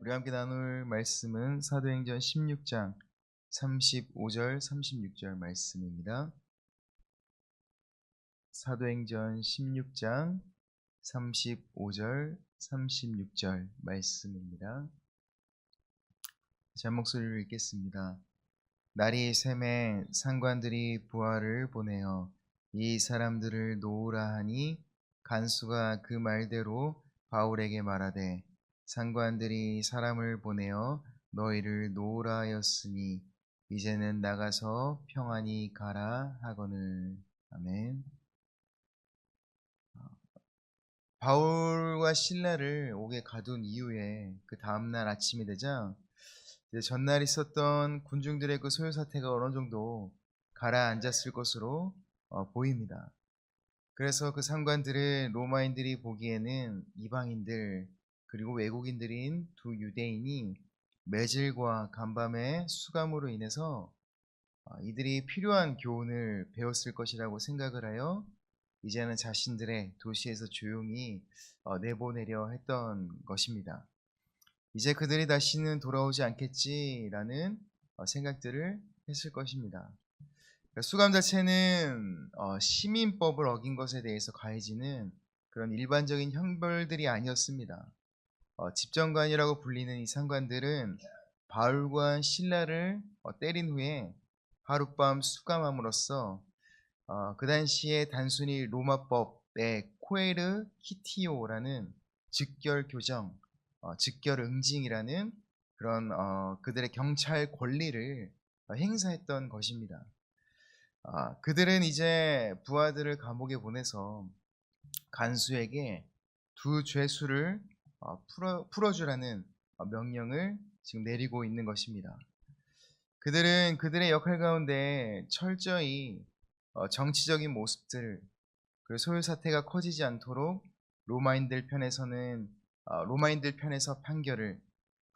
우리 함께 나눌 말씀은 사도행전 16장 35절 36절 말씀입니다. 사도행전 16장 35절 36절 말씀입니다. 제 목소리를 읽겠습니다. 날이 샘에 상관들이 부하를 보내어 이 사람들을 놓으라 하니 간수가 그 말대로 바울에게 말하되 상관들이 사람을 보내어 너희를 놓으라 하였으니 이제는 나가서 평안히 가라 하거늘 아멘. 바울과 신라를 옥에 가둔 이후에 그 다음날 아침이 되자 전날 있었던 군중들의 그 소요 사태가 어느 정도 가라앉았을 것으로 어, 보입니다. 그래서 그 상관들은 로마인들이 보기에는 이방인들 그리고 외국인들인 두 유대인이 매질과 간밤의 수감으로 인해서 어, 이들이 필요한 교훈을 배웠을 것이라고 생각을 하여 이제는 자신들의 도시에서 조용히 어, 내보내려 했던 것입니다. 이제 그들이 다시는 돌아오지 않겠지라는 어, 생각들을 했을 것입니다. 수감 자체는 어, 시민법을 어긴 것에 대해서 가해지는 그런 일반적인 형벌들이 아니었습니다. 어, 집정관이라고 불리는 이 상관들은 바울과 신라를 어, 때린 후에 하룻밤 수감함으로써 어, 그 당시에 단순히 로마법의 코에르 키티오라는 즉결 교정, 어, 즉결 응징이라는 그런 어, 그들의 경찰 권리를 어, 행사했던 것입니다. 아, 그들은 이제 부하들을 감옥에 보내서 간수에게 두 죄수를 어, 풀어, 풀어주라는 어, 명령을 지금 내리고 있는 것입니다. 그들은 그들의 역할 가운데 철저히 어, 정치적인 모습들, 그 소요 사태가 커지지 않도록 로마인들 편에서는 어, 로마인들 편에서 판결을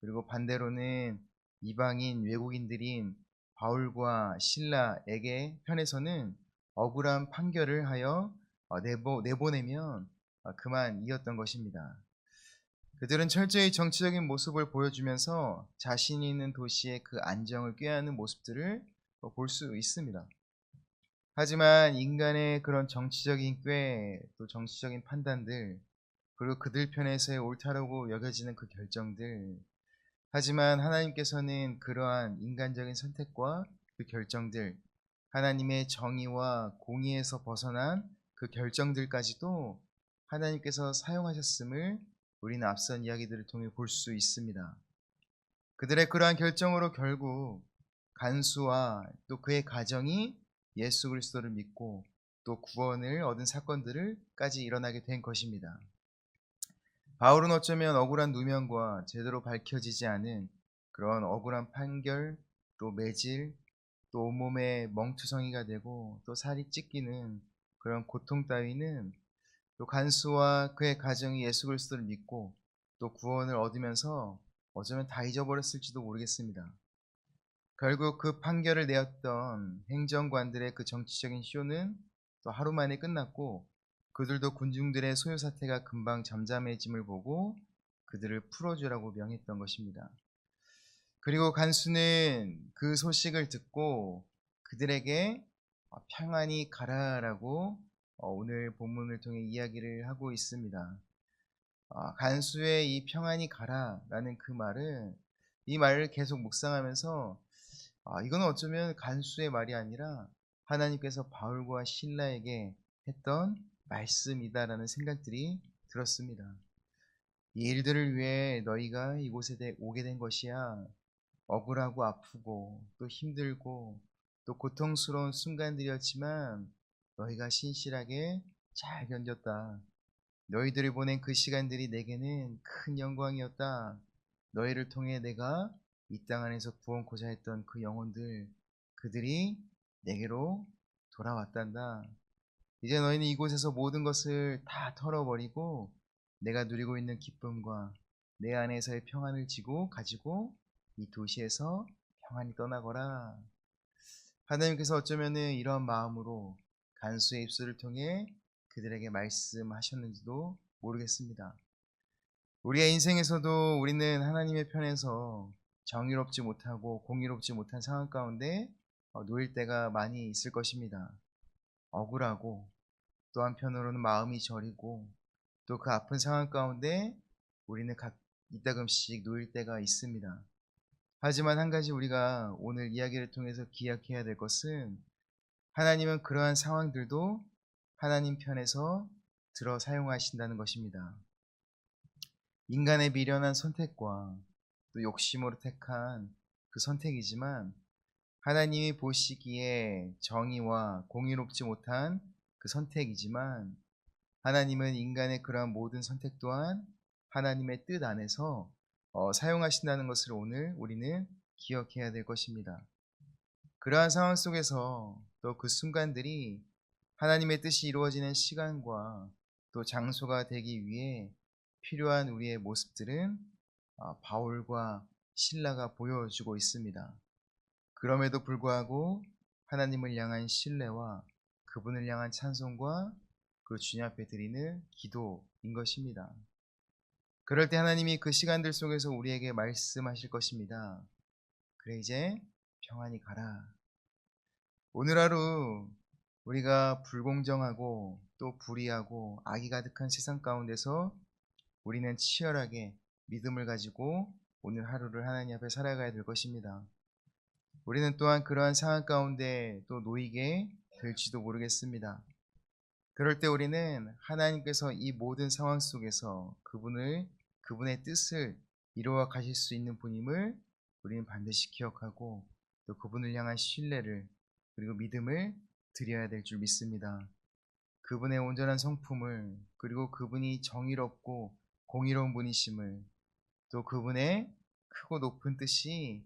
그리고 반대로는 이방인 외국인들인 바울과 신라에게 편에서는 억울한 판결을 하여 어, 내보, 내보내면 어, 그만 이었던 것입니다. 그들은 철저히 정치적인 모습을 보여주면서 자신이 있는 도시의 그 안정을 꾀하는 모습들을 어, 볼수 있습니다. 하지만 인간의 그런 정치적인 꾀, 또 정치적인 판단들, 그리고 그들 편에서의 옳다라고 여겨지는 그 결정들, 하지만 하나님께서는 그러한 인간적인 선택과 그 결정들, 하나님의 정의와 공의에서 벗어난 그 결정들까지도 하나님께서 사용하셨음을 우리는 앞선 이야기들을 통해 볼 수 있습니다. 그들의 그러한 결정으로 결국 간수와 또 그의 가정이 예수 그리스도를 믿고 또 구원을 얻은 사건들을까지 일어나게 된 것입니다. 바울은 어쩌면 억울한 누명과 제대로 밝혀지지 않은 그런 억울한 판결, 또 매질, 또 온몸에 멍투성이가 되고 또 살이 찢기는 그런 고통 따위는 또 간수와 그의 가정이 예수 그리스도를 믿고 또 구원을 얻으면서 어쩌면 다 잊어버렸을지도 모르겠습니다. 결국 그 판결을 내었던 행정관들의 그 정치적인 쇼는 또 하루 만에 끝났고 그들도 군중들의 소요 사태가 금방 잠잠해짐을 보고 그들을 풀어주라고 명했던 것입니다. 그리고 간수는 그 소식을 듣고 그들에게 평안히 가라라고 어, 오늘 본문을 통해 이야기를 하고 있습니다. 아, 간수의 이 평안히 가라라는 그 말은 이 말을 계속 묵상하면서 아, 이건 어쩌면 간수의 말이 아니라 하나님께서 바울과 신라에게 했던 말씀이다라는 생각들이 들었습니다. 이 일들을 위해 너희가 이곳에 오게 된 것이야. 억울하고 아프고 또 힘들고 또 고통스러운 순간들이었지만 너희가 신실하게 잘 견뎠다. 너희들이 보낸 그 시간들이 내게는 큰 영광이었다. 너희를 통해 내가 이 땅 안에서 구원코자 했던 그 영혼들, 그들이 내게로 돌아왔단다. 이제 너희는 이곳에서 모든 것을 다 털어버리고 내가 누리고 있는 기쁨과 내 안에서의 평안을 지고 가지고 이 도시에서 평안히 떠나거라. 하나님께서 어쩌면은 이러한 마음으로 간수의 입술을 통해 그들에게 말씀하셨는지도 모르겠습니다. 우리의 인생에서도 우리는 하나님의 편에서 정의롭지 못하고 공의롭지 못한 상황 가운데 어, 놓일 때가 많이 있을 것입니다. 억울하고 또 한편으로는 마음이 저리고 또 그 아픈 상황 가운데 우리는 각 이따금씩 놓일 때가 있습니다. 하지만 한 가지 우리가 오늘 이야기를 통해서 기억해야 될 것은 하나님은 그러한 상황들도 하나님 편에서 들어 사용하신다는 것입니다. 인간의 미련한 선택과 또 욕심으로 택한 그 선택이지만 하나님이 보시기에 정의와 공의롭지 못한 그 선택이지만 하나님은 인간의 그러한 모든 선택 또한 하나님의 뜻 안에서 어, 사용하신다는 것을 오늘 우리는 기억해야 될 것입니다. 그러한 상황 속에서 또 그 순간들이 하나님의 뜻이 이루어지는 시간과 또 장소가 되기 위해 필요한 우리의 모습들은 어, 바울과 신라가 보여주고 있습니다. 그럼에도 불구하고 하나님을 향한 신뢰와 그분을 향한 찬송과 그 주님 앞에 드리는 기도인 것입니다. 그럴 때 하나님이 그 시간들 속에서 우리에게 말씀하실 것입니다. 그래 이제 평안히 가라. 오늘 하루 우리가 불공정하고 또 불의하고 악이 가득한 세상 가운데서 우리는 치열하게 믿음을 가지고 오늘 하루를 하나님 앞에 살아가야 될 것입니다. 우리는 또한 그러한 상황 가운데 또 놓이게 될지도 모르겠습니다. 그럴 때 우리는 하나님께서 이 모든 상황 속에서 그분을 그분의 뜻을 이루어 가실 수 있는 분임을 우리는 반드시 기억하고 또 그분을 향한 신뢰를 그리고 믿음을 드려야 될 줄 믿습니다. 그분의 온전한 성품을 그리고 그분이 정의롭고 공의로운 분이심을 또 그분의 크고 높은 뜻이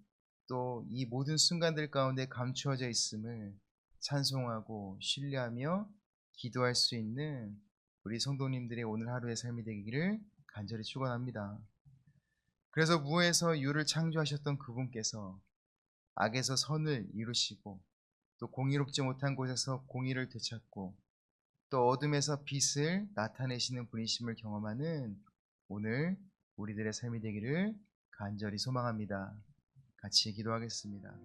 또 이 모든 순간들 가운데 감추어져 있음을 찬송하고 신뢰하며 기도할 수 있는 우리 성도님들의 오늘 하루의 삶이 되기를 간절히 축원합니다. 그래서 무에서 유를 창조하셨던 그분께서 악에서 선을 이루시고 또 공의롭지 못한 곳에서 공의를 되찾고 또 어둠에서 빛을 나타내시는 분이심을 경험하는 오늘 우리들의 삶이 되기를 간절히 소망합니다. 같이 기도하겠습니다.